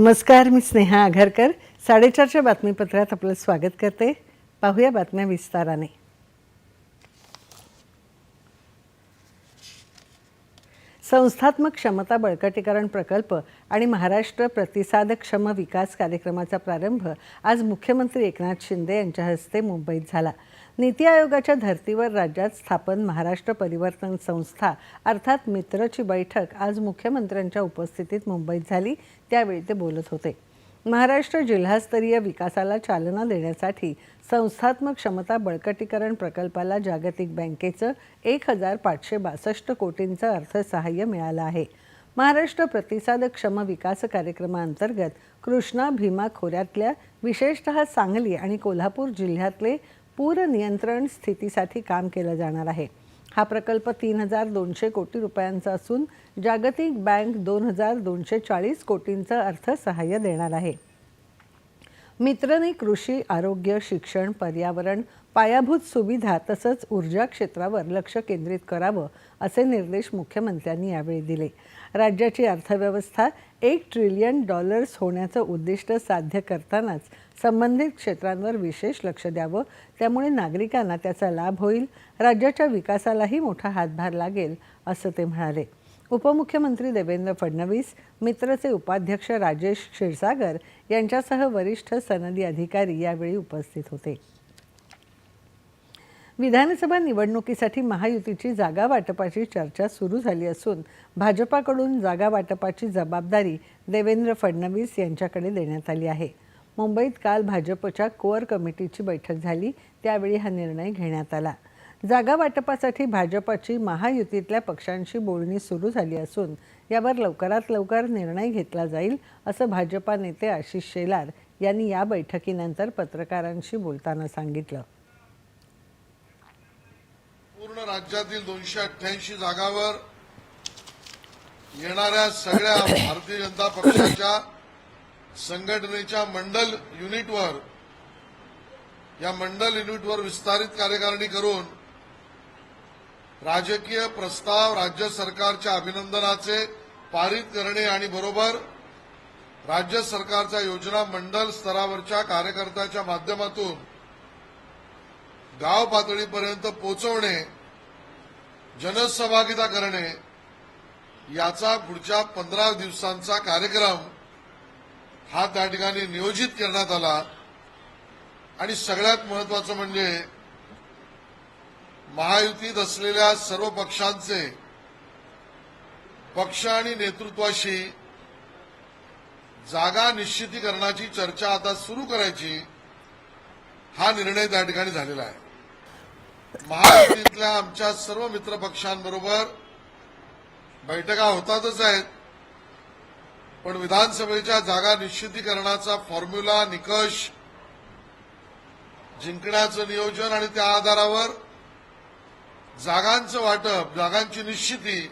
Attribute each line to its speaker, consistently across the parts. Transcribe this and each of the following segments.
Speaker 1: नमस्कार मी स्नेहा आघारकर. साडेचारच्या बातमीपत्रात आपलं स्वागत करते. पाहूया बातम्या विस्ताराने. संस्थात्मक क्षमता बळकटीकरण प्रकल्प आणि महाराष्ट्र प्रतिसादक्षम विकास कार्यक्रमाचा प्रारंभ आज मुख्यमंत्री एकनाथ शिंदे यांच्या हस्ते मुंबईत झाला. नीती आयोगाच्या धर्तीवर राज्यात स्थापन महाराष्ट्र परिवर्तन संस्था अर्थात मित्रची बैठक आज मुख्यमंत्र्यांच्या उपस्थितीत मुंबईत झाली. त्यावेळी ते बोलत होते. महाराष्ट्र जिल्हास्तरीय विकासाला चालना देण्यासाठी संस्थात्मक क्षमता बळकटीकरण प्रकल्पाला जागतिक बँकेचं एक हजार पाचशे बासष्ट कोटींचं अर्थसहाय्य मिळालं आहे. महाराष्ट्र प्रतिसादक्षम विकास कार्यक्रमाअंतर्गत कृष्णा भीमा खोऱ्यातल्या विशेषतः सांगली आणि कोल्हापूर जिल्ह्यातले पूर नियंत्रण स्थितीसाठी काम केलं जाणार आहे. हा प्रकल्प तीन हजार दोनशे कोटी रुपयांचा असून जागतिक बँक दोन हजार दोनशे चाळीस कोटींचं अर्थसहाय्य देणार आहे. मित्रने कृषी आरोग्य शिक्षण पर्यावरण पायाभूत सुविधा तसंच ऊर्जा क्षेत्रावर लक्ष केंद्रित करावं असे निर्देश मुख्यमंत्र्यांनी यावेळी दिले. राज्याची अर्थव्यवस्था एक ट्रिलियन डॉलर्स होण्याचं उद्दिष्ट साध्य करतानाच संबंधित क्षेत्रांवर विशेष लक्ष द्यावं. त्यामुळे नागरिकांना त्याचा लाभ होईल. राज्याच्या विकासालाही मोठा हातभार लागेल असं ते म्हणाले. उपमुख्यमंत्री देवेंद्र फडणवीस मित्रचे उपाध्यक्ष राजेश क्षीरसागर यांच्यासह वरिष्ठ सनदी अधिकारी यावेळी उपस्थित होते. विधानसभा निवडणुकीसाठी महायुतीची जागा वाटपाची चर्चा सुरू झाली असून भाजपाकडून जागा वाटपाची जबाबदारी देवेंद्र फडणवीस यांच्याकडे देण्यात आली आहे. मुंबईत काल भाजपच्या कोअर कमिटीची बैठक झाली. त्यावेळी हा निर्णय घेण्यात आला. जागा वाटपासाठी भाजपची महायुतीतल्या पक्षांशी बोलणी सुरू झाली असून यावर लवकरात लवकर निर्णय घेतला जाईल असं भाजपा नेते आशिष शेलार यांनी या बैठकीनंतर पत्रकारांशी बोलताना सांगितलं.
Speaker 2: पूर्ण राज्यातील दोनशे अठ्ठ्याऐंशी जागावर येणाऱ्या सगळ्या भारतीय जनता पक्षाच्या संघटनेच्या मंडल युनिटवर या मंडल युनिटवर विस्तारित कार्यकारिणी करून राजकीय प्रस्ताव राज्य सरकारच्या अभिनंदनाचे पारित करणे आणि बरोबर राज्य सरकारच्या योजना मंडल स्तरावरच्या कार्यकर्त्याच्या माध्यमातून गाव पातळीपर्यंत पोहोचवणे जनसहभागिता करणे याचा पुढच्या पंधरा दिवसांचा कार्यक्रम हा त्या ठिकाणी नियोजित करण्यात आला. आणि सगळ्यात महत्वाचं म्हणजे महायुतीत असलेल्या सर्व पक्षांचे पक्ष आणि नेतृत्वाशी जागा निश्चितीकरणाची चर्चा आता सुरू करायची हा निर्णय त्या ठिकाणी झालेला आहे. महायुतीतल्या आमच्या सर्व मित्र पक्षांबरोबर बैठका होतातच आहेत. पण विधानसभेच्या जागा निश्चितीकरणाचा फॉर्म्युला निकष जिंकण्याचं नियोजन आणि त्या आधारावर जागांचं वाटप जागांची निश्चिती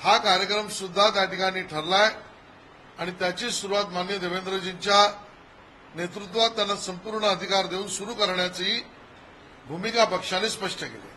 Speaker 2: हा कार्यक्रम सुद्धा त्या ठिकाणी ठरलाय. आणि त्याची सुरुवात मान्य देवेंद्रजींच्या नेतृत्वात त्यांना संपूर्ण अधिकार देऊन सुरू करण्याची भूमिका पक्षाने स्पष्ट केली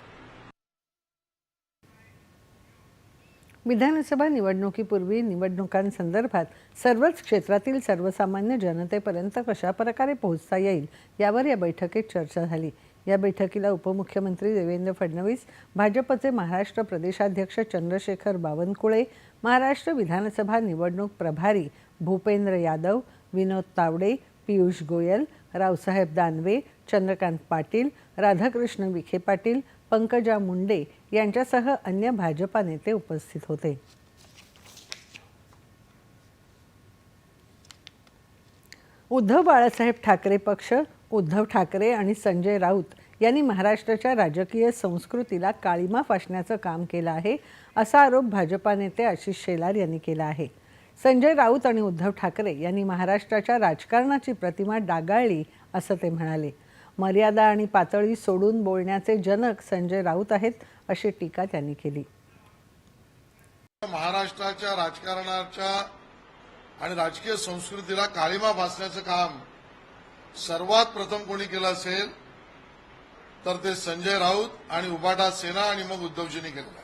Speaker 1: विधानसभा निवडणुकीपूर्वी निवडणुकांसंदर्भात सर्वच क्षेत्रातील सर्वसामान्य जनतेपर्यंत कशा प्रकारे पोहोचता येईल यावर या बैठकीत चर्चा झाली. या बैठकीला उपमुख्यमंत्री देवेंद्र फडणवीस भाजपचे महाराष्ट्र प्रदेशाध्यक्ष चंद्रशेखर बावनकुळे महाराष्ट्र विधानसभा निवडणूक प्रभारी भूपेंद्र यादव विनोद तावडे पियुष गोयल रावसाहेब दानवे चंद्रकांत पाटील राधाकृष्ण विखे पाटील पंकजा मुंडे यांच्यासह अन्य भाजपा नेते उपस्थित होते. उद्धव बाळासाहेब ठाकरे पक्ष उद्धव ठाकरे आणि संजय राऊत यांनी महाराष्ट्राच्या राजकीय संस्कृतीला काळीमा फासण्याचं काम केलं आहे असा आरोप भाजपा नेते आशिष शेलार यांनी केला आहे. संजय राऊत आणि उद्धव ठाकरे यांनी महाराष्ट्राच्या राजकारणाची प्रतिमा डागाळली असं ते म्हणाले. मर्यादा आणि पातळी सोडून बोलण्याचे जनक संजय राऊत आहेत अशी टीका त्यांनी केली.
Speaker 2: महाराष्ट्राच्या राजकारणाच्या आणि राजकीय संस्कृतीला काळीमा भासण्याचं काम सर्वात प्रथम कोणी केलं असेल तर ते संजय राऊत आणि उबाटा सेना आणि मग उद्धवजींनी केलं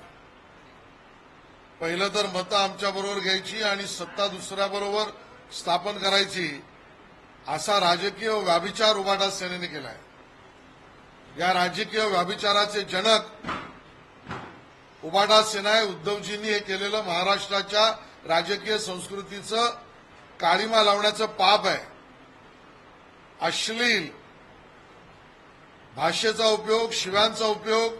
Speaker 2: पहिलं तर मतं आमच्याबरोबर घ्यायची आणि सत्ता दुसऱ्याबरोबर स्थापन करायची असा राजकीय व्याभिचार उभाटा सेनेने केलाय. या राजकीय व्याभिचाराचे जनक उभाटा सेना आहे उद्धवजींनी हे केलेलं महाराष्ट्राच्या राजकीय संस्कृतीचं काळीमा लावण्याचं पाप आहे. अश्लील भाषेचा उपयोग शिव्यांचा उपयोग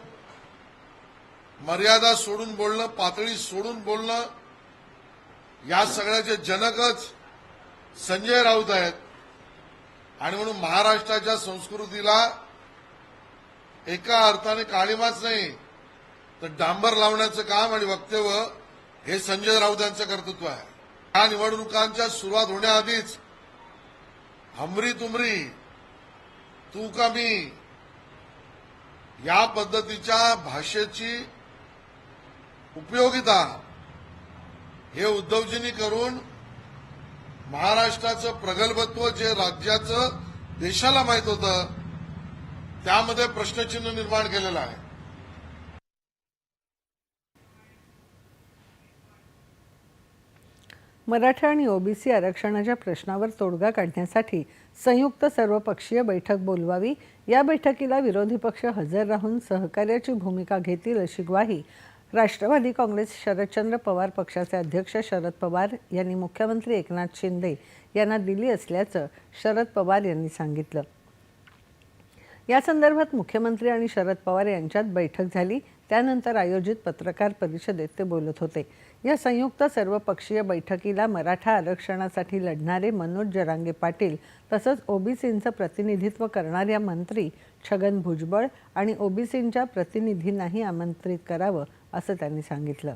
Speaker 2: मर्यादा सोडून बोलणं पातळी सोडून बोलणं या सगळ्याचे जनकच संजय राऊत आहेत. आणि म्हणून महाराष्ट्राच्या संस्कृतीला एका अर्थाने काळीमाच नाही तर डांबर लावण्याचं काम आणि वक्तव्य हे संजय राऊत यांचं कर्तृत्व आहे. या निवडणुकांच्या सुरुवात होण्याआधीच हमरी तुमरी तू का मी या पद्धतीच्या भाषेची उपयोगिता हे उद्धवजींनी करून महाराष्ट्राचं प्रगल्भत्व जे राज्याचं देशाला माहीत होतं त्यामध्ये प्रश्नचिन्ह निर्माण केलेलं आहे.
Speaker 1: मराठा आणि ओबीसी आरक्षणाच्या प्रश्नावर तोडगा काढण्यासाठी संयुक्त सर्वपक्षीय बैठक बोलवावी. या बैठकीला विरोधी पक्ष हजर राहून सहकार्याची भूमिका घेतील अशी ग्वाही राष्ट्रवादी काँग्रेस शरदचंद्र पवार पक्षाचे अध्यक्ष शरद पवार यांनी मुख्यमंत्री एकनाथ शिंदे यांना दिली असल्याचं शरद पवार यांनी सांगितलं. या संदर्भात मुख्यमंत्री आणि शरद पवार यांच्यात बैठक झाली. त्यानंतर आयोजित पत्रकार परिषदेत ते बोलत होते. या संयुक्त सर्वपक्षीय बैठकीला मराठा आरक्षणासाठी लढणारे मनोज जरांगे पाटील तसंच ओबीसींचं प्रतिनिधित्व करणाऱ्या मंत्री छगन भुजबळ आणि ओबीसींच्या प्रतिनिधींनाही आमंत्रित करावं असं त्यांनी सांगितलं.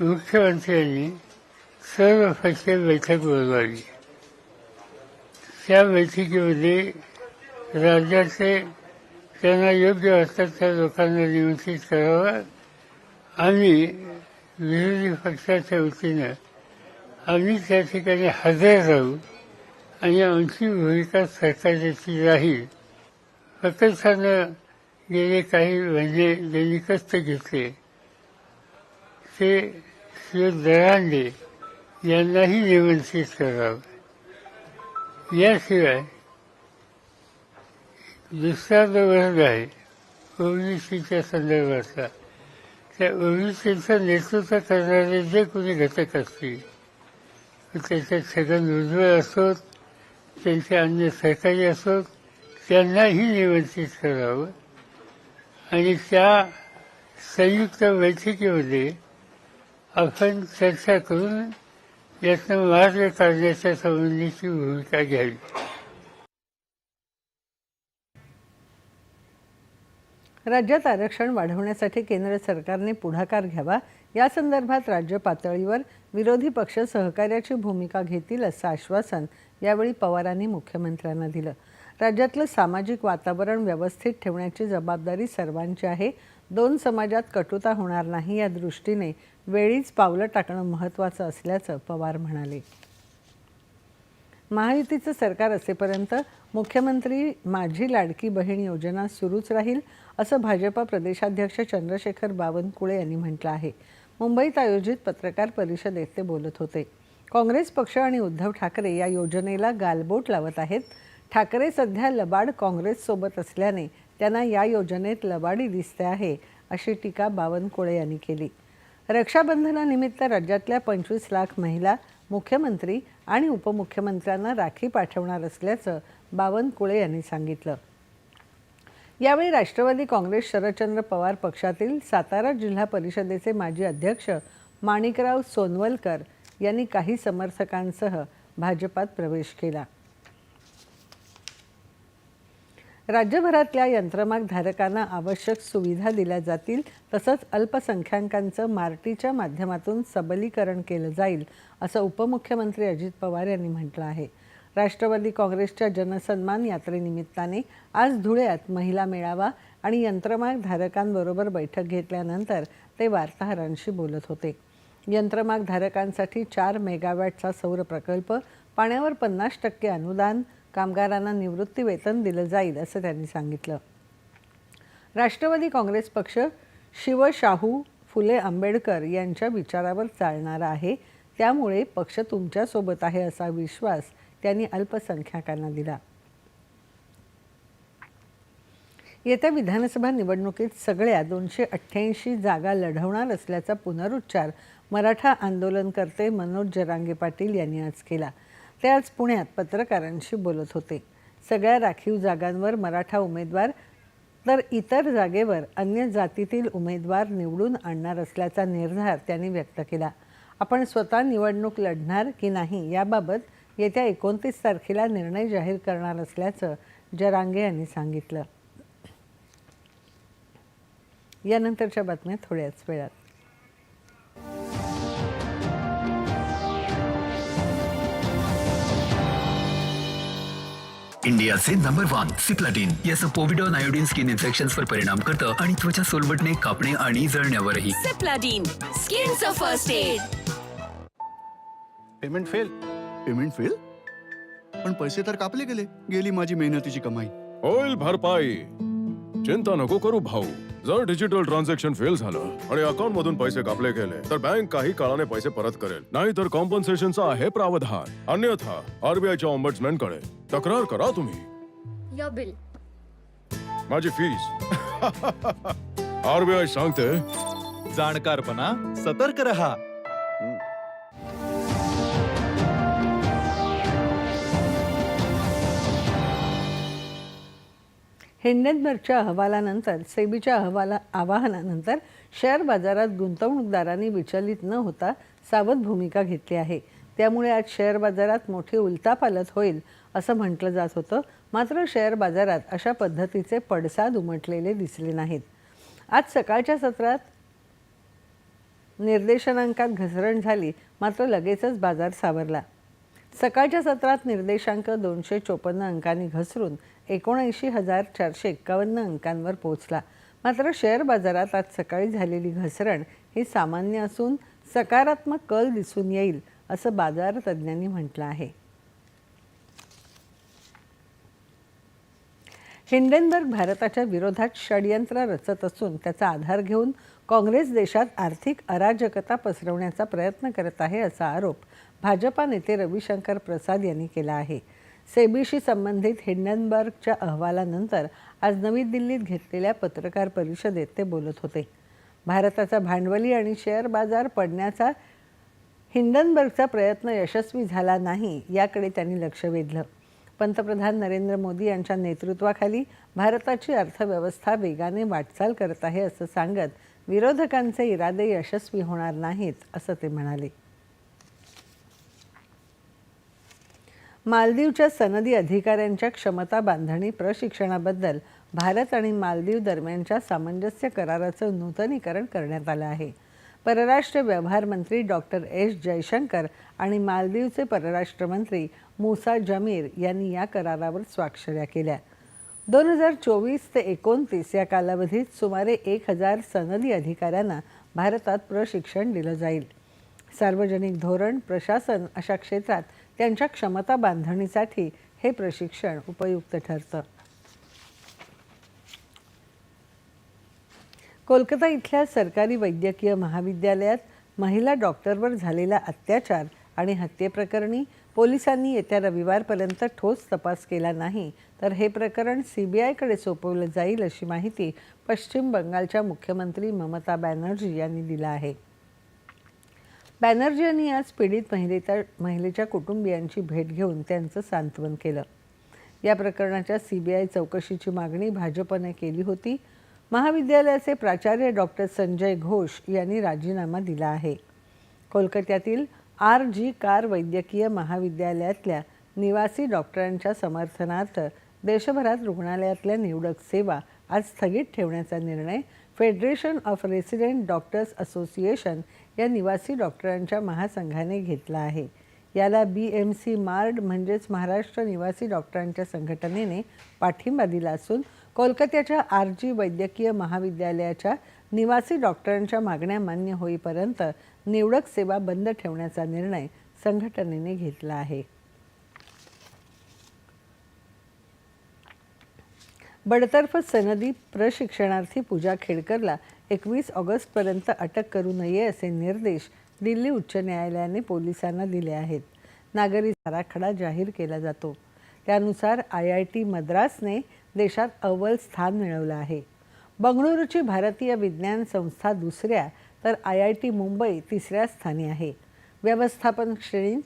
Speaker 3: मुख्यमंत्र्यांनी सर्व पक्षीय बैठक बोलवली त्या बैठकीमध्ये राज्याचे त्यांना योग्य वाटतात त्या लोकांना निमंत्रित करावं आणि विरोधी पक्षाच्या वतीनं आम्ही त्या ठिकाणी हजर राहू आणि आमची भूमिका सरकारची राहील. प्रत्यक्षानं गेले काही म्हणजे ज्यांनी कष्ट घेतले. ते श्री दरांडे यांनाही निमंत्रित करावं. याशिवाय दुसरा जो वर्ग आहे ओबीसीच्या संदर्भातला. त्या ओबीसीचं नेतृत्व करणारे जे कोणी घटक असतील त्याच्यात छगन भुजबळ असोत त्यांचे अन्य सहकारी असोत त्यांनाही निमंत्रित करावं आणि त्या संयुक्त बैठकीमध्ये आपण चर्चा करून यातनं मार्ग काढण्याच्या संबंधीची भूमिका घ्यावी.
Speaker 1: राज्यात आरक्षण वाढवण्यासाठी केंद्र सरकारने पुढाकार घ्यावा. या संदर्भात राज्य पातळीवर विरोधी पक्ष सहकार्याची भूमिका घेतील असं आश्वासन यावेळी पवारांनी मुख्यमंत्र्यांना दिलं. राज्यातलं सामाजिक वातावरण व्यवस्थित ठेवण्याची जबाबदारी सर्वांची आहे. दोन समाजात कटुता होणार नाही या दृष्टीने वेळीच पावलं टाकणं महत्त्वाचं असल्याचं पवार म्हणाले. महायुतीचं सरकार असेपर्यंत मुख्यमंत्री माझी लाडकी बहीण योजना सुरूच राहील असं भाजपा प्रदेशाध्यक्ष चंद्रशेखर बावनकुळे यांनी म्हटलं आहे. मुंबईत आयोजित पत्रकार परिषदेत ते बोलत होते. काँग्रेस पक्ष आणि उद्धव ठाकरे या योजनेला गालबोट लावत आहेत. ठाकरे सध्या लबाड काँग्रेससोबत असल्याने त्यांना या योजनेत लबाडी दिसते आहे अशी टीका बावनकुळे यांनी केली. रक्षाबंधनानिमित्त राज्यातल्या पंचवीस लाख महिला मुख्यमंत्री आणि उपमुख्यमंत्र्यांना राखी पाठवणार असल्याचं बावनकुळे यांनी सांगितलं. यावेळी राष्ट्रवादी काँग्रेस शरदचंद्र पवार पक्षातील सातारा जिल्हा परिषदेचे माजी अध्यक्ष माणिकराव सोनवलकर यांनी काही समर्थकांसह भाजपात प्रवेश केला. राज्यभरातल्या यंत्रमाग धारकांना आवश्यक सुविधा दिल्या जातील तसंच अल्पसंख्याकांचं मार्टीच्या माध्यमातून सबलीकरण केलं जाईल असं उपमुख्यमंत्री अजित पवार यांनी म्हटलं आहे. राष्ट्रवादी काँग्रेसच्या जनसन्मान यात्रेनिमित्ताने आज धुळ्यात महिला मेळावा आणि यंत्रमाग धारकांबरोबर बैठक घेतल्यानंतर ते वार्ताहरांशी बोलत होते. यंत्रमाग धारकांसाठी चार मेगावॅटचा सौर प्रकल्प पाण्यावर पन्नास टक्के अनुदान कामगारांना निवृत्ती वेतन दिलं जाईल असं त्यांनी सांगितलं. राष्ट्रवादी काँग्रेस पक्ष शिवशाहू फुले आंबेडकर यांच्या विचारावर चालणारा आहे. त्यामुळे पक्ष तुमच्यासोबत आहे असा विश्वास त्यांनी अल्पसंख्याकांना दिला. येत्या विधानसभा निवडणुकीत सगळ्या दोनशे अठ्ठ्याऐंशी जागा लढवणार असल्याचा पुनरुच्चार मराठा आंदोलनकर्ते मनोज जरांगे पाटील यांनी आज केला. ते आज पुण्यात पत्रकारांशी बोलत होते. सगळ्या राखीव जागांवर मराठा उमेदवार तर इतर जागेवर अन्य जातीतील उमेदवार निवडून आणणार असल्याचा निर्धार त्यांनी व्यक्त केला. आपण स्वतः निवडणूक लढणार की नाही याबाबत येत्या एकोणतीस तारखेला निर्णय जाहीर करणार असल्याचं जरांगे यांनी सांगितलं. यानंतरच्या बातम्या थोड्याच वेळात.
Speaker 4: इंडियाचे नंबर वन सिप्लाटिन याचं पोविडॉन आयोडीन स्किन इन्फेक्शन्सवर परिणाम करतं आणि त्वचा सोलवटणे कापणे आणि जळण्यावरही.
Speaker 5: Skin's a first aid.
Speaker 6: Payment fail
Speaker 7: payment fail पण पैसे तर कापले गेले. गेली माझी मेहनतीची कमाई.
Speaker 6: होईल भरपाई. चिंता नको करू भाऊ. जर डिजिटल ट्रान्झॅक्शन फेल झालं आणि अकाउंट मधून पैसे कापले गेले तर बँक काही काळाने पैसे परत करेल. नाही तर कॉम्पन्सेशनचा आहे प्रावधान. अन्यथा आरबीआयच्या ऑम्बड्समॅनकडे तक्रार करा तुम्ही.
Speaker 8: Your bill.
Speaker 6: माझी फीस आरबीआय सांगते.
Speaker 9: जाणकारपणा सतर्क रहा.
Speaker 1: हिंडेनबर्गच्या अहवालानंतर सेबीच्या अहवाला आवाहनानंतर शेअर बाजारात गुंतवणूकदारांनी विचलित न होता सावध भूमिका घेतली आहे. त्यामुळे आज शेअर बाजारात मोठी उलतापालत होईल असं म्हटलं जात होतं. मात्र शेअर बाजारात अशा पद्धतीचे पडसाद उमटलेले दिसले नाहीत. आज सकाळच्या सत्रात निर्देशनांकात घसरण झाली मात्र लगेचच बाजार सावरला. सकाळच्या सत्रात निर्देशांक दोनशे चोपन्न अंकांनी घसरून एकोणऐंशी हजार चारशे एक्कावन्न अंकांवर पोहोचला. मात्र शेअर बाजारात आज सकाळी झालेली घसरण ही सामान्य असून सकारात्मक कल दिसून येईल असं बाजार तज्ज्ञांनी म्हटलं आहे. हिंडेनबर्ग भारताच्या विरोधात षडयंत्र रचत असून त्याचा आधार घेऊन काँग्रेस देशात आर्थिक अराजकता पसरवण्याचा प्रयत्न करत आहे असा आरोप भाजपा नेते रविशंकर प्रसाद यांनी केला आहे. सेबीशी संबंधित हिंडनबर्गच्या अहवालानंतर आज नवी दिल्लीत घेतलेल्या पत्रकार परिषदेत ते बोलत होते. भारताचा भांडवली आणि शेअर बाजार पडण्याचा हिंडनबर्गचा प्रयत्न यशस्वी झाला नाही याकडे त्यांनी लक्ष वेधलं. पंतप्रधान नरेंद्र मोदी यांच्या नेतृत्वाखाली भारताची अर्थव्यवस्था वेगाने वाटचाल करत आहे असं सांगत विरोधकांचे इरादे यशस्वी होणार नाहीत असं ते म्हणाले. मालदीवच्या सनदी अधिकाऱ्यांच्या क्षमता बांधणी प्रशिक्षणाबद्दल भारत आणि मालदीव दरम्यानच्या सामंजस्य कराराचं नूतनीकरण करण्यात आलं आहे. परराष्ट्र व्यवहार मंत्री डॉक्टर एस. जयशंकर आणि मालदीवचे परराष्ट्र मंत्री मुसा जमीर यांनी या करारावर स्वाक्षऱ्या केल्या. दोन हजार चोवीस ते एकोणतीस या कालावधीत सुमारे एक हजार सनदी अधिकाऱ्यांना भारतात प्रशिक्षण दिलं जाईल. सार्वजनिक धोरण प्रशासन अशा क्षेत्रात त्यांच्या क्षमता बांधणीसाठी हे प्रशिक्षण उपयुक्त ठरतं. कोलकाता इथल्या सरकारी वैद्यकीय महाविद्यालयात महिला डॉक्टरवर झालेला अत्याचार आणि हत्येप्रकरणी पोलिसांनी येत्या रविवारपर्यंत ठोस तपास केला नाही तर हे प्रकरण सी बी आयकडे सोपवलं जाईल अशी माहिती पश्चिम बंगालच्या मुख्यमंत्री ममता बॅनर्जी यांनी दिला आहे. बॅनर्जी यांनी आज पीडित महिलेच्या महिलेच्या कुटुंबियांची भेट घेऊन त्यांचं सांत्वन केलं. या प्रकरणाच्या सी बी आय चौकशीची मागणी भाजपने केली होती. महाविद्यालयाचे प्राचार्य डॉक्टर संजय घोष यांनी राजीनामा दिला आहे. कोलकात्यातील आर जी कार वैद्यकीय महाविद्यालयातल्या निवासी डॉक्टरांच्या समर्थनार्थ देशभरात रुग्णालयातल्या निवडक सेवा आज स्थगित ठेवण्याचा निर्णय federation of resident doctors association या निवासी डॉक्टरांच्या महासंघाने घेतला आहे. याला बी एम सी मार्ड म्हणजेच महाराष्ट्र निवासी डॉक्टरांच्या संघटनेने पाठिंबा दिला असून कोलकात्याच्या आर जी वैद्यकीय महाविद्यालयाच्या निवासी डॉक्टरांच्या मागण्या मान्य होईपर्यंत निवडक सेवा बंद ठेवण्याचा निर्णय संघटनेने घेतला आहे. बडतर्फ सनदी प्रशिक्षणार्थी पूजा खेडकरला एकवीस ऑगस्टपर्यंत अटक करू नये असे निर्देश दिल्ली उच्च न्यायालयाने पोलिसांना दिले आहेत. नागरी आराखडा जाहीर केला जातो. त्यानुसार आय आय टी मद्रासने देशात अव्वल स्थान मिळवलं आहे. बंगळुरूची भारतीय विज्ञान संस्था दुसऱ्या तर आय आय टी मुंबई तिसऱ्या स्थानी आहे. व्यवस्थापन श्रेणी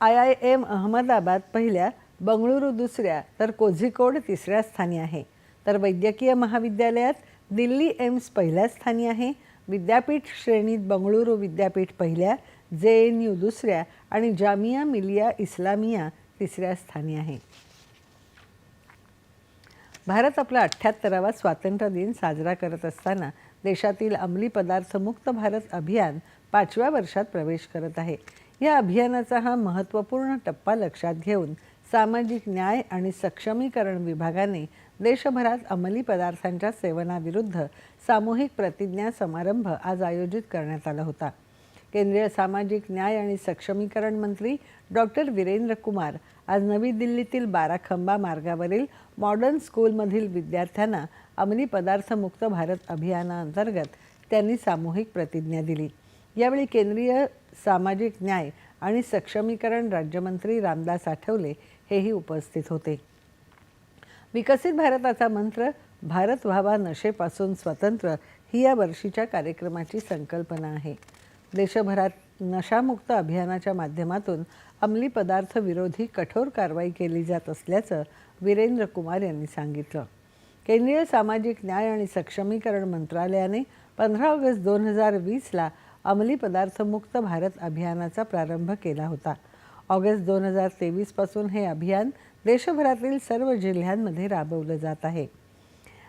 Speaker 1: आय आय एम अहमदाबाद पहिल्या बंगळुरू दुसऱ्या तर कोझिकोड तिसऱ्या स्थानी आहे. तर वैद्यकीय महाविद्यालयात दिल्ली एम्स पहिल्या स्थानी आहे. विद्यापीठ श्रेणीत बंगळुरू विद्यापीठ पहिल्या जे एन यू दुसऱ्या आणि जामिया मिलिया इस्लामिया तिसऱ्या स्थानी आहे. भारत आपला अठ्ठ्याहत्तरावा स्वातंत्र्य दिन साजरा करत असताना देशातील अंमली पदार्थ मुक्त भारत अभियान पाचव्या वर्षात प्रवेश करत आहे. या अभियानाचा हा महत्त्वपूर्ण टप्पा लक्षात घेऊन सामाजिक न्याय आणि सक्षमीकरण विभागाने देशभरात अंमली पदार्थांच्या सेवनाविरुद्ध सामूहिक प्रतिज्ञा समारंभ आज आयोजित करण्यात आला होता. केंद्रीय सामाजिक न्याय आणि सक्षमीकरण मंत्री डॉक्टर वीरेंद्र कुमार आज नवी दिल्लीतील बाराखंबा मार्गावरील मॉडर्न स्कूलमधील विद्यार्थ्यांना अंमली पदार्थमुक्त भारत अभियानाअंतर्गत त्यांनी सामूहिक प्रतिज्ञा दिली. यावेळी केंद्रीय सामाजिक न्याय आणि सक्षमीकरण राज्यमंत्री रामदास आठवले हेही उपस्थित होते. विकसित भारताचा मंत्र भारत व्हावा नशेपासून स्वतंत्र ही या वर्षीच्या कार्यक्रमाची संकल्पना आहे. देशभरात नशामुक्त अभियानाच्या माध्यमातून अंमली पदार्थ विरोधी कठोर कारवाई केली जात असल्याचं वीरेंद्र कुमार यांनी सांगितलं. केंद्रीय सामाजिक न्याय आणि सक्षमीकरण मंत्रालयाने पंधरा ऑगस्ट दोन हजार वीसला अंमली पदार्थमुक्त भारत अभियानाचा प्रारंभ केला होता. ऑगस्ट दोन हजार तेवीसपासून हे अभियान देशभरातील सर्व जिल्ह्यांमध्ये राबवलं जात आहे.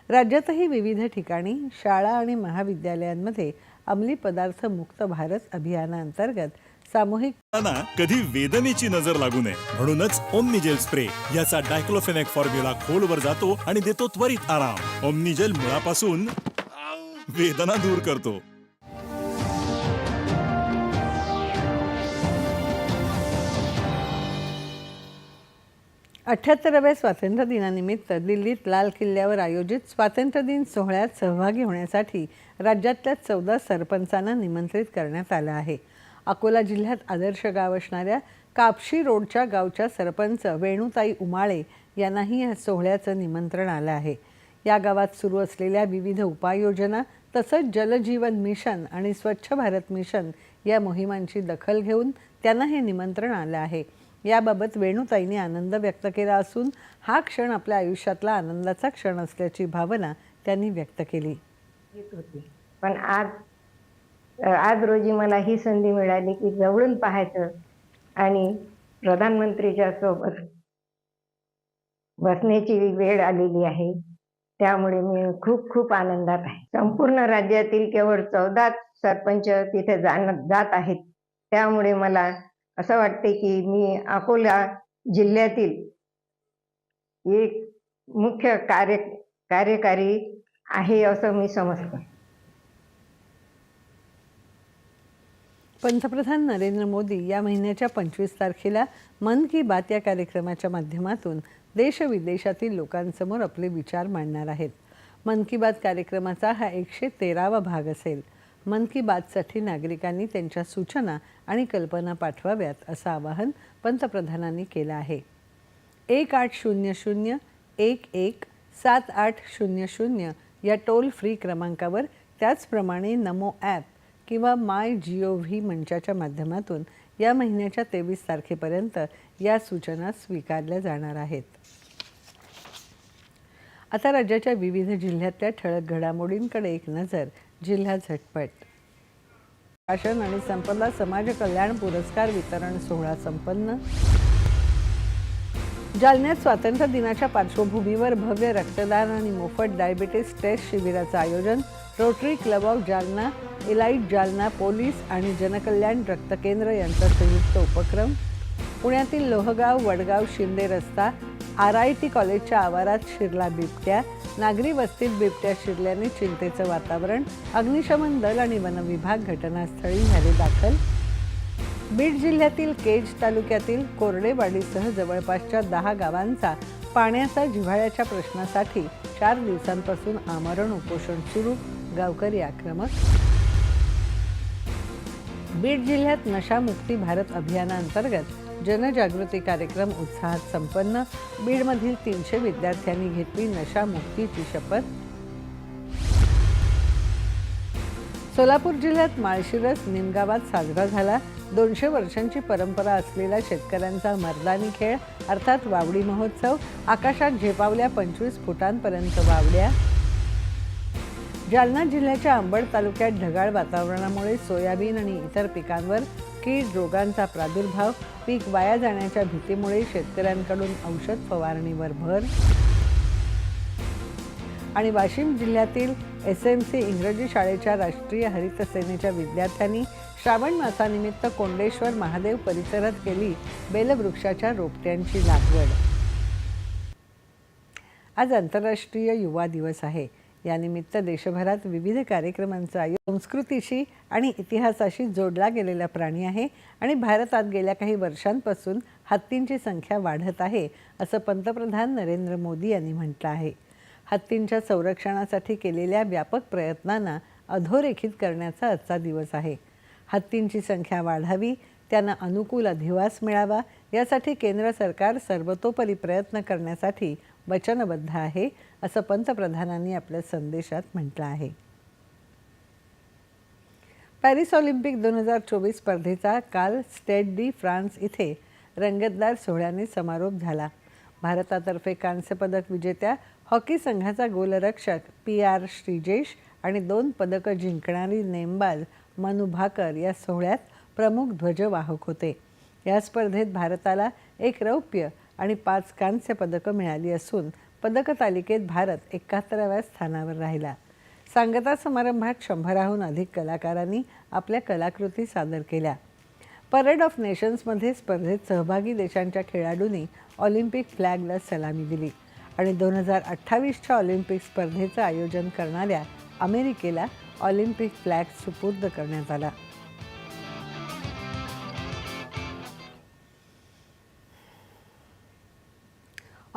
Speaker 1: राज्यातही विविध ठिकाणी शाळा आणि महाविद्यालयांमध्ये अंमली पदार्थ मुक्त भारत अभियानाअंतर्गत सामूहिक
Speaker 9: कधी वेदनेची नजर लागू नये. म्हणूनच ओमनिजेल स्प्रे याचा डायक्लोफेनेक फॉर्म्युला खोलवर जातो आणि देतो त्वरित आराम. ओमनिजेल मुळापासून वेदना दूर करतो.
Speaker 1: अठ्ठ्याहत्तराव्या स्वातंत्र्य दिनानिमित्त दिल्लीत लाल किल्ल्यावर आयोजित स्वातंत्र्य दिन सोहळ्यात सहभागी होण्यासाठी राज्यातल्या चौदा सरपंचांना निमंत्रित करण्यात आलं आहे. अकोला जिल्ह्यात आदर्श गाव असणाऱ्या कापशी रोडच्या गावच्या सरपंच वेणुताई उमाळे यांनाही या सोहळ्याचं निमंत्रण आलं आहे. या गावात सुरू असलेल्या विविध उपाययोजना तसंच जलजीवन मिशन आणि स्वच्छ भारत मिशन या मोहिमांची दखल घेऊन त्यांना हे निमंत्रण आलं आहे. याबाबत वेणुताईंनी आनंद व्यक्त केला असून हा क्षण आपल्या आयुष्यातला आनंदाचा क्षण असल्याची भावना त्यांनी व्यक्त केली.
Speaker 8: होती. पण आज आज रोजी मला ही संधी मिळाली की जवळून पाहायचं आणि प्रधानमंत्रीच्या सोबत बसण्याची वेळ आलेली आहे. त्यामुळे मी खूप खूप आनंदात आहे. संपूर्ण राज्यातील केवळ चौदा सरपंच तिथे जाण जात आहेत. त्यामुळे मला असं वाटते की मी अकोला जिल्ह्यातील एक मुख्य कार्य कार्यकारी आहे असं मी समजतो.
Speaker 1: पंतप्रधान नरेंद्र मोदी या महिन्याच्या पंचवीस तारखेला मन की बात या कार्यक्रमाच्या माध्यमातून देश विदेशातील लोकांसमोर आपले विचार मांडणार आहेत. मन की बात कार्यक्रमाचा हा एकशे तेरावा भाग असेल. मन की बातसाठी नागरिकांनी त्यांच्या सूचना आणि कल्पना पाठवाव्यात असं आवाहन पंतप्रधानांनी केलं आहे. एक आठ शून्य शून्य एक एक सात आठ शून्य शून्य या टोल फ्री क्रमांकावर त्याचप्रमाणे नमो ॲप किंवा माय जी ओ व्ही मंचाच्या माध्यमातून या महिन्याच्या तेवीस तारखेपर्यंत या सूचना स्वीकारल्या जाणार आहेत. आता राज्याच्या विविध जिल्ह्यातल्या ठळक घडामोडींकडे एक नजर जिल्हा झटपट. शासन आणि संपदा समाज कल्याण पुरस्कार वितरण सोहळा संपन्न. जालन्यात स्वातंत्र्य दिनाच्या पार्श्वभूमीवर भव्य रक्तदान आणि मोफत डायबिटीस टेस्ट शिबिराचं आयोजन. Rotary club of Jalna elite Jalna police आणि जनकल्याण रक्त केंद्र यांचा संयुक्त उपक्रम. पुण्यातील लोहगाव वडगाव शिंदे रस्ता आर आय टी कॉलेजच्या आवारात शिरला बिबट्या. नागरी वस्तीत बिबट्या शिरल्याने चिंतेचं वातावरण अग्निशमन दल आणि वनविभाग घटनास्थळी झाले दाखल. बीड जिल्ह्यातील केज तालुक्यातील कोरडेवाडीसह जवळपासच्या दहा गावांचा पाण्याचा जिव्हाळ्याच्या प्रश्नासाठी चार दिवसांपासून आमरण उपोषण सुरू गावकरी आक्रमक. बीड जिल्ह्यात नशामुक्ती भारत अभियानांतर्गत जनजागृती कार्यक्रम उत्साहात संपन्न. बीडमधील तीनशे विद्यार्थ्यांनी घेतली नशामुक्तीची शपथ. सोलापूर जिल्ह्यात माळशिरस निमगावात साजरा झाला. दोनशे वर्षांची परंपरा असलेला शेतकऱ्यांचा मर्दानी खेळ अर्थात वावडी महोत्सव आकाशात झेपावल्या पंचवीस फुटांपर्यंत वावड्या. जालना जिल्ह्याच्या अंबड तालुक्यात ढगाळ वातावरणामुळे सोयाबीन आणि इतर पिकांवर कीड रोगांचा प्रादुर्भाव पीक वाया जाण्याच्या भीतीमुळे शेतकऱ्यांकडून औषध फवारणीवर भर. आणि वाशिम जिल्ह्यातील एस एम सी इंग्रजी शाळेच्या राष्ट्रीय हरित सेनेच्या विद्यार्थ्यांनी श्रावण मासानिमित्त कोंडेश्वर महादेव परिसरात केली बेलवृक्षाच्या रोपट्यांची लागवड. आज आंतरराष्ट्रीय युवा दिवस आहे. यानिमित्त देशभरात विविध कार्यक्रमांचं आयोजन संस्कृतीशी आणि इतिहासाशी जोडला गेलेला प्राणी आहे आणि भारतात गेल्या काही वर्षांपासून हत्तींची संख्या वाढत आहे असं पंतप्रधान नरेंद्र मोदी यांनी म्हटलं आहे. हत्तींच्या संरक्षणासाठी केलेल्या व्यापक प्रयत्नांना अधोरेखित करण्याचा आजचा दिवस आहे. हत्तींची संख्या वाढावी त्यांना अनुकूल अधिवास मिळावा यासाठी केंद्र सरकार सर्वतोपरी प्रयत्न करण्यासाठी वचनबद्ध आहे असं पंतप्रधानांनी आपल्या संदेशात म्हटलं आहे. पॅरिस ऑलिम्पिक दोन हजार चोवीस स्पर्धेचा काल स्टेट डी फ्रान्स इथे रंगतदार सोहळ्याने समारोप झाला. भारतातर्फे कांस्यपदक विजेत्या हॉकी संघाचा गोलरक्षक पी आर श्रीजेश आणि दोन पदकं जिंकणारी नेमबाज मनु भाकर या सोहळ्यात प्रमुख ध्वजवाहक होते. या स्पर्धेत भारताला एक रौप्य आणि पाच कांस्य पदकं मिळाली असून पदक तालिकेत भारत एकाहत्तराव्या स्थानावर राहिला. सांगता समारंभात शंभराहून अधिक कलाकारांनी आपल्या कलाकृती सादर केल्या. परेड ऑफ नेशन्समध्ये स्पर्धेत सहभागी देशांच्या खेळाडूंनी ऑलिम्पिक फ्लॅगला सलामी दिली आणि दोन हजार अठ्ठावीसच्या ऑलिम्पिक स्पर्धेचं आयोजन करणाऱ्या अमेरिकेला ऑलिम्पिक फ्लॅग सुपूर्द करण्यात आला.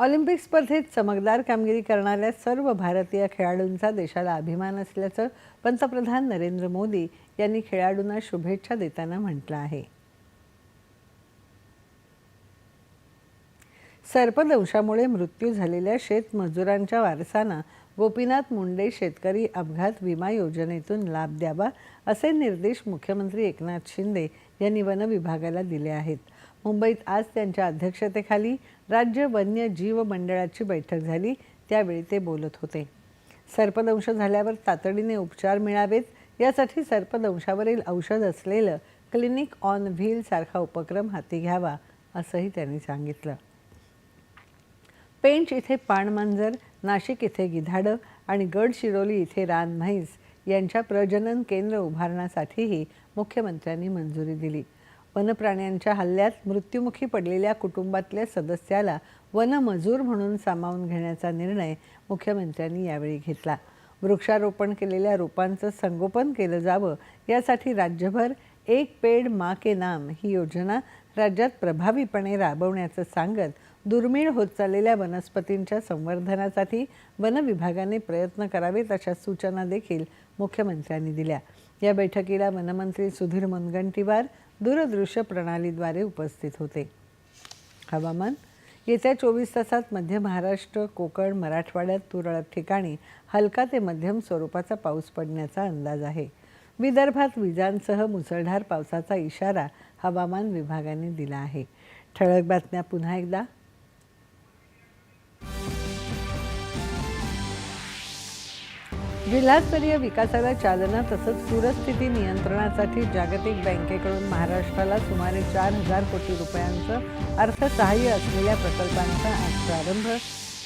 Speaker 1: ऑलिम्पिक स्पर्धेत चमकदार कामगिरी करणाऱ्या सर्व भारतीय खेळाडूंचा देशाला अभिमान असल्याचं पंतप्रधान नरेंद्र मोदी यांनी खेळाडूंना शुभेच्छा देताना म्हटलं आहे. सर्पदंशामुळे मृत्यू झालेल्या शेतमजुरांच्या वारसांना गोपीनाथ मुंडे शेतकरी अपघात विमा योजनेतून लाभ द्यावा असे निर्देश मुख्यमंत्री एकनाथ शिंदे यांनी वन विभागाला दिले आहेत. मुंबईत आज त्यांच्या अध्यक्षतेखाली राज्य वन्य जीव मंडळाची बैठक झाली. त्यावेळी ते बोलत होते. सर्पदंश झाल्यावर तातडीने उपचार मिळावेत. यासाठी सर्पदंशावरील औषध असलेलं क्लिनिक ऑन व्हील सारखा उपक्रम हाती घ्यावा असंही त्यांनी सांगितलं. पेंच इथे पाणमांजर नाशिक इथे गिधाडं आणि गडचिरोली इथे रान म्हैस यांच्या प्रजनन केंद्र उभारण्यासाठीही मुख्यमंत्र्यांनी मंजुरी दिली. वनप्राण्यांच्या हल्ल्यात मृत्युमुखी पडलेल्या कुटुंबातल्या सदस्याला वनमजूर म्हणून सामावून घेण्याचा निर्णय मुख्यमंत्र्यांनी यावेळी घेतला. वृक्षारोपण केलेल्या रोपांचं संगोपन केलं जावं यासाठी राज्यभर एक पेड मा के नाम ही योजना राज्यात प्रभावीपणे राबवण्याचं सांगत दुर्मिळ होत चाललेल्या वनस्पतींच्या संवर्धनासाठी वन विभागाने प्रयत्न करावेत अशा सूचना देखील मुख्यमंत्र्यांनी दिल्या. या बैठकीला वनमंत्री सुधीर मुनगंटीवार दूरदृश्य प्रणालीद्वारे उपस्थित होते. हवामान येत्या चोवीस तासात मध्य महाराष्ट्र कोकण मराठवाड्यात तुरळक ठिकाणी हलका ते मध्यम स्वरूपाचा पाऊस पडण्याचा अंदाज आहे. विदर्भात विजांसह मुसळधार पावसाचा इशारा हवामान विभागाने दिला आहे. ठळक बातम्या पुन्हा एकदा. जिल्हास्तरीय विकासाला चालना तसंच पूरस्थिती नियंत्रणासाठी जागतिक बँकेकडून महाराष्ट्राला सुमारे चार हजार कोटी रुपयांचं अर्थसहाय्य असलेल्या प्रकल्पांचा आज प्रारंभ.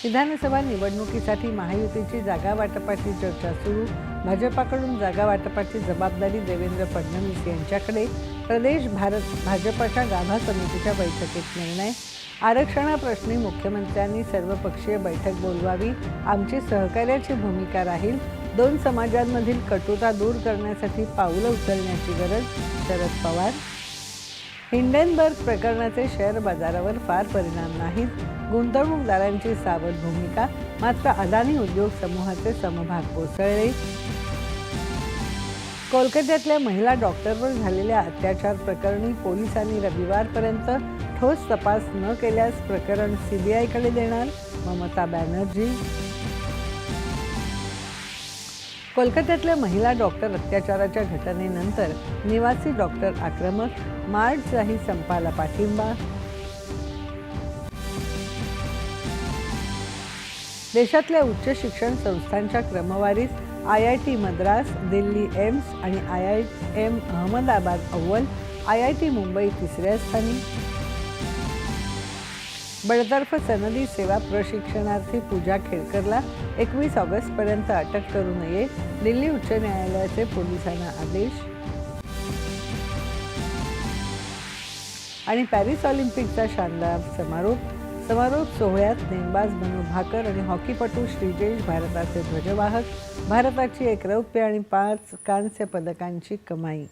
Speaker 1: विधानसभा निवडणुकीसाठी महायुतीची जागा वाटपाची चर्चा सुरू. भाजपाकडून जागा वाटपाची जबाबदारी देवेंद्र फडणवीस यांच्याकडे. प्रदेश भारत भाजपाच्या गाभा समितीच्या बैठकीत निर्णय. आरक्षणाप्रश्नी मुख्यमंत्र्यांनी सर्वपक्षीय बैठक बोलवावी. आमची सहकार्याची भूमिका राहील. दोन समाजांमधील कटुता दूर करण्यासाठी पावलं उचलण्याची गरज शरद पवार. हिंडेनबर्ग प्रकरणाचे शेअर बाजारावर फार परिणाम नाहीत. गुंतवणूकदारांची सावध भूमिका मात्र अदानी उद्योग समूहाचे समभाग कोसळले. कोलकात्यातल्या महिला डॉक्टरवर झालेल्या अत्याचार प्रकरणी पोलिसांनी रविवारपर्यंत ठोस तपास न केल्यास प्रकरण सीबीआयकडे देणार ममता बॅनर्जी. कोलकात्यातल्या महिला डॉक्टर अत्याचाराच्या घटनेनंतर निवासी डॉक्टर आक्रमक मार्चचाही संपाला पाठिंबा. देशातल्या उच्च शिक्षण संस्थांच्या क्रमवारीत I I T Madras Delhi AIIMS आणि आय आय एम अहमदाबाद अव्वल आय आय टी मुंबई तिसऱ्या स्थानी. बडतर्फ सनदी सेवा प्रशिक्षणार्थी पूजा खेडकरला एकवीस ऑगस्टपर्यंत अटक करू नये दिल्ली उच्च न्यायालयाचे पोलिसांना आदेश. आणि पॅरिस ऑलिम्पिकचा शानदार समारोप समारोप सोहळ्यात नेमबाज मनू भाकर आणि हॉकीपटू श्रीजेश भारताचे ध्वजवाहक भारताची एक रौप्य आणि पाच कांस्य पदकांची कमाई.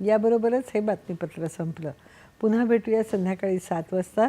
Speaker 1: याबरोबरच हे बातमीपत्र संपलं. पुन्हा भेटूया संध्याकाळी सात वाजता.